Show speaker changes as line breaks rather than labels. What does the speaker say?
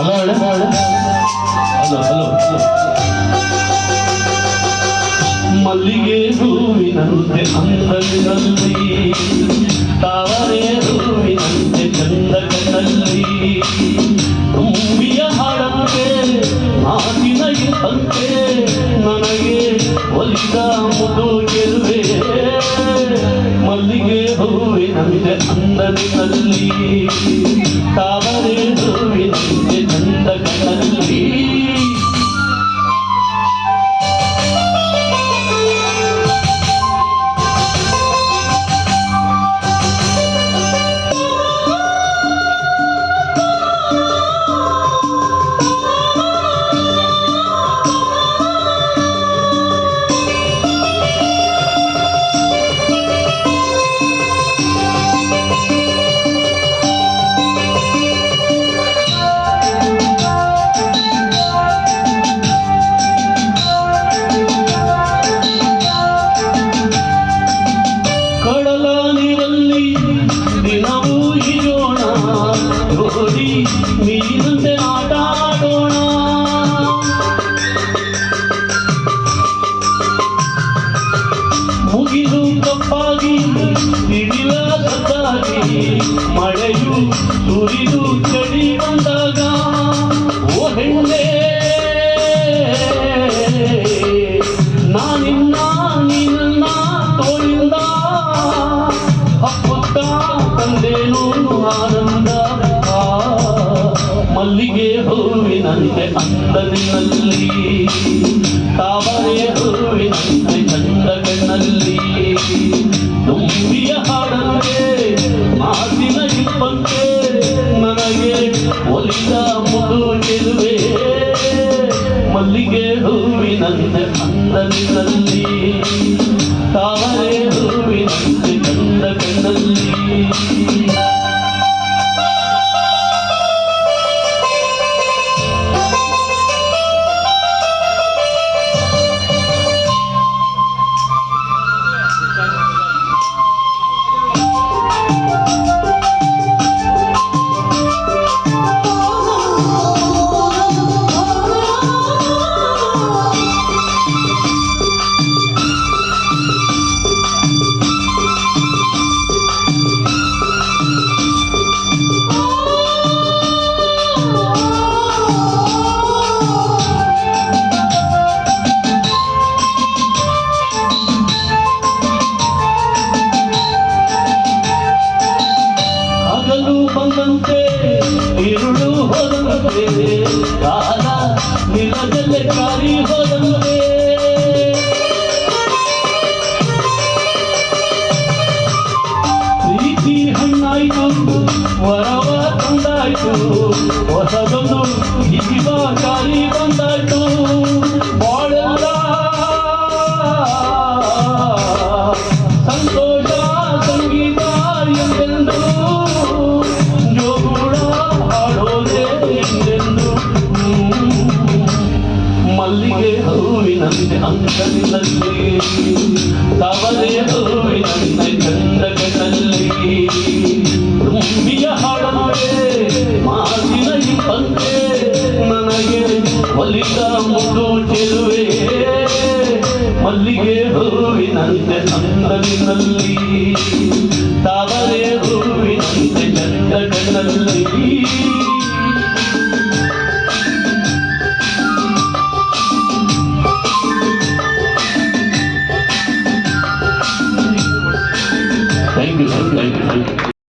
Hello ಹೇಳಿ hello hello ಮಲ್ಲಿಗೆ ಹೂವಿನಂತೆ ಅಂದಲಿನಲ್ಲಿ ತಾವರೆ ಹೂವಿನಂತೆ ಚಂದ ಕಣ್ಣಲ್ಲಿ ತುಂಬಿಯ ಹಾಡಂತೆ ಮಾತಿನ ನನಗೆ ಒಲಿದ ಮುದು ಗೆಲುವೆ. ಮಲ್ಲಿಗೆ ಹೂವಿನಂತೆ ಅಂದಲಿನಲ್ಲಿ ನೀರಂತೆ ಆಟ ಆಡೋಣ ಮುಗಿದು ಕಪ್ಪಾಗಿ ಸಿಡಿಲ ಸತ್ತಾಗಿ ಮಳೆಯು ಸುರಿದು ಚಳಿ ಬಂದಾಗ, ಓ ಹೆಣ್ಣೆ, ನಾನಿನ್ನ ನಿನ್ನ ತೋಳಿಂದ ಮಲ್ಲಿಗೆ ಹೂವಿನಂತೆ ಅಂದನಿನಲ್ಲಿ ತಾವರೆ ಹೂವಿನಂತೆ ಚಂದ ಕಣ್ಣಲ್ಲಿ ತುಂಬಿಯ ಹಾಡಂತೆ, ಮಾತಿನ ಇಪ್ಪಂತೆ ನನಗೆ ಒಲಿದ ಮುದು ಗೆಲುವೆ ಮಲ್ಲಿಗೆ ಹೂವಿನಂತೆ ಅಂದಲಿನಲ್ಲಿ ಬಂದಂತೆ ഇരുಳು ಹೋದಂತೆ ಕಾಲ ನಿಲದಲ್ಲಿ ಕಾರಿ ಹೋದಂತೆ ಪ್ರೀತಿ ಹಣ್ಣಾಯ್ತು, ವರವ ತಂದಾಯ್ತು, ಹೊಸದೊಂದು ಜೀವ ಕಾರಿ ಬಂದಾಯ್ತು. ಮಲ್ಲಿಗೆ ಹೂವಿನಂತೆ ಅಂಕಲಿನಲ್ಲಿ ತವರೆ ಹೂವಿನಂತೆ ಚಂದಗಳಲ್ಲಿ ತುಂಬಿಯ ಹಾಡಂತೆ ಮಾತಿನ ಇಪ್ಪಂತೆ ನನಗೆ ಮಲ್ಲಿಗ ಮುಂದು ಚೆಲುವೆ. ಮಲ್ಲಿಗೆ ಹೂವಿನಂತೆ ಅಂದಲಿನಲ್ಲಿ